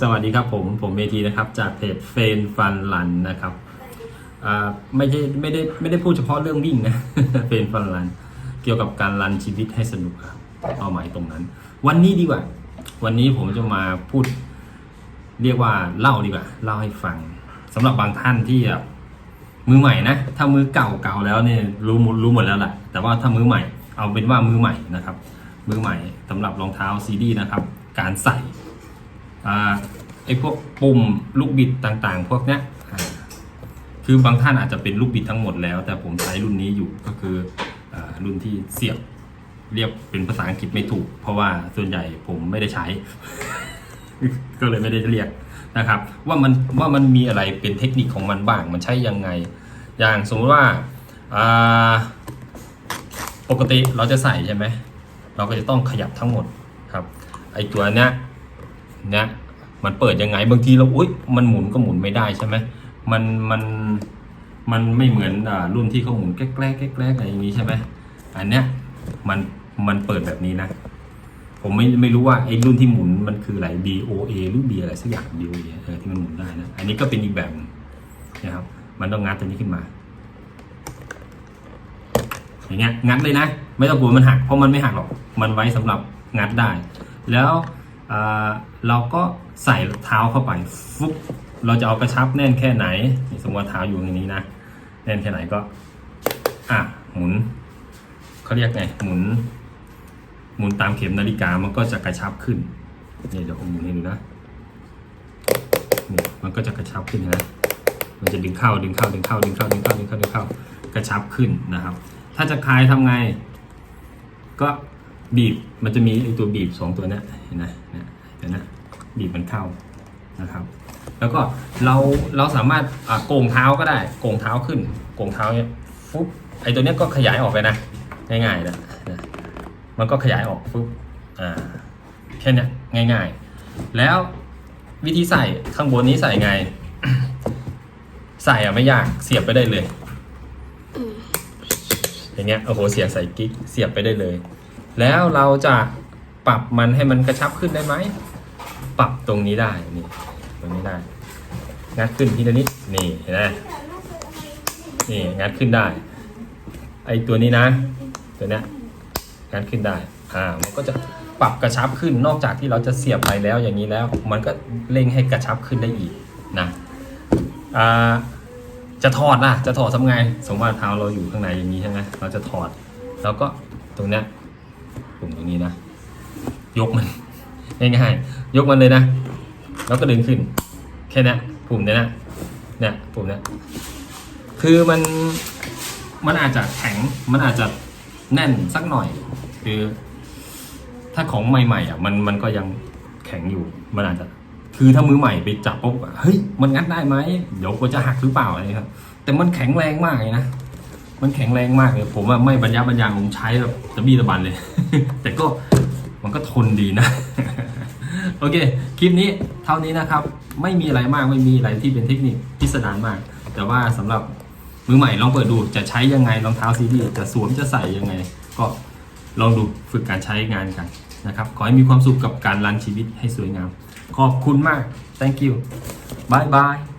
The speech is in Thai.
สวัสดีครับผม ผมเมทีนะครับ จากเพจเฟนฟันลันนะครับไม่ใช่ไม่ได้ไม่ได้พูดเฉพาะเรื่องวิ่งนะเฟนฟันลัน เกี่ยวกับการรันชีวิตให้สนุกครับเป้าหมายตรงนั้น วันนี้ดีกว่า วันนี้ผมจะมาพูด เรียกว่าเล่าดีกว่า เล่าให้ฟังสำหรับบางท่านที่มือใหม่นะถ้ามือเก่าเก่าแล้วเนี่ยรู้รู้หมดแล้วแหละแต่ว่าถ้ามือใหม่ เอาเป็นว่ามือใหม่นะครับ มือใหม่สำหรับรองเท้าซีดีนะครับ การใส่ ไอ้พวกปุ่มลูกบิดต่างๆ พวกเนี้ยคือบางท่านอาจจะเป็นลูกบิดทั้งหมดแล้ว แต่ผมใช้รุ่นนี้อยู่ก็คืออรุ่นที่เสียบเรียกเป็นภาษาอังกฤษไม่ถูก เพราะว่าส่วนใหญ่ผมไม่ได้ใช้ ก็เลยไม่ได้เรียกนะครับ ว่ามันว่ามันมีอะไรเป็นเทคนิคของมันบ้างมันใช้ยังไง อย่างสมมติว่าปกติเราจะใส่ใช่ไหมเราก็จะต้องขยับทั้งหมดครับไอตัวเนี้ยเนี่ย มันเปิดยังไงบางทีเราอุ้ยมันหมุนก็หมุนไม่ได้ใช่ไหมมันมันมันไม่เหมือนอรุ่นที่เขาหมุนแกล้ๆแกล้ๆอะไรอย่างนี้ใช่ไหมอันเนี้ยมันมันเปิดแบบนี้นะ ผมไม่ไม่รู้ว่าไอ้รุ่นที่หมุนมันคืออะไร BOA หรือ B อะไรสักอย่าง BOA เออที่มันหมุนได้นะอันนี้ก็เป็นอีกแบบนะครับ มันต้องงัดตัวนี้ขึ้นมาอย่างเงี้ยงัดเลยนะ ไม่ต้องกลัวมันหักเพราะมันไม่หักหรอกมันไว้สำหรับงัดได้ แล้ว เราก็ใส่เท้าเข้าไปฟุ๊บเราจะเอากระชับแน่นแค่ไหน สมมติว่าเท้าอยู่ตรงนี้นะ แน่นแค่ไหนก็ อะ หมุนเขาเรียกไง หมุน หมุนตามเข็มนาฬิกา มันก็จะกระชับขึ้นนี่เดี๋ยวผมหมุนให้ดูนะนี่มันก็จะกระชับขึ้นนะ มันจะดึงเข้า ดึงเข้า ดึงเข้า ดึงเข้า ดึงเข้า ดึงเข้า ดึงเข้า กระชับขึ้นนะครับ ถ้าจะคลายทำไง ก็ บีบมันจะมีไอตัวบีบสองตัวนี้เห็นไหมเนี่ยเดี๋ยวนะบีบมันเข้านะครับ แล้วก็เราเราสามารถอ่าโกงเท้าก็ได้โกงเท้าขึ้นโกงเท้าเนี่ยฟุ๊บไอตัวนี้ก็ขยายออกไปนะง่ายๆนะมันก็ขยายออกฟุ๊บอ่าแค่นี้ง่าย ๆ แล้ววิธีใส่ข้างบนนี้ใส่ไง ใส่อะไม่ยากเสียบไปได้เลยอย่างเงี้ยโอ้โหเสียบใส่กิ๊กเสียบไปได้เลย แล้วเราจะปรับมันให้มันกระชับขึ้นได้ไหม ปรับตรงนี้ได้นี่ตรงนี้ได้ งัดขึ้นทีละนิดนี่เห็นไหมนี่งัดขึ้นได้ ไอตัวนี้นะ ตัวเนี้ยงัดขึ้นได้อ่ามันก็จะปรับกระชับขึ้นนอกจากที่เราจะเสียบไปแล้วอย่างนี้แล้ว มันก็เร่งให้กระชับขึ้นได้อีกนะอ่าจะถอดล่ะ จะถอดทำไง สมมติว่าเท้าเราอยู่ข้างในอย่างนี้ใช่ไหมเราจะถอด แล้วก็ตรงเนี้ย ปุ่มตรงนี้นะ ยกมันง่ายๆยกมันเลยนะ แล้วก็ดึงขึ้น แค่นี้ปุ่มเนี้ยนะเนี่ยปุ่มเนี้ยคือมันมันอาจจะแข็งมันอาจจะแน่นสักหน่อย คือ ถ้าของใหม่ๆอะมันมันก็ยังแข็งอยู่มันอาจจะคือถ้ามือใหม่ไปจับปุ๊บเฮ้ยมันงัดได้ไหมเดี๋ยวกลัวจะหักหรือเปล่าอะไรครับแต่มันแข็งแรงมากเลยนะ มันแข็งแรงมากเลยผมว่าไม่บรรยะบรรยังผมใช้แบบตะบี้ตะบันเลย แต่ก็มันก็ทนดีนะ โอเค คลิปนี้เท่านี้นะครับ ไม่มีอะไรมากไม่มีอะไรที่เป็นเทคนิคพิสดารมาก แต่ว่าสำหรับมือใหม่ลองเปิดดูจะใช้ยังไงรองเท้าซีดีจะสวมจะใส่ยังไง ก็ลองดูฝึกการใช้งานกันนะครับ ขอให้มีความสุขกับการรันชีวิตให้สวยงาม ขอบคุณมาก thank you bye bye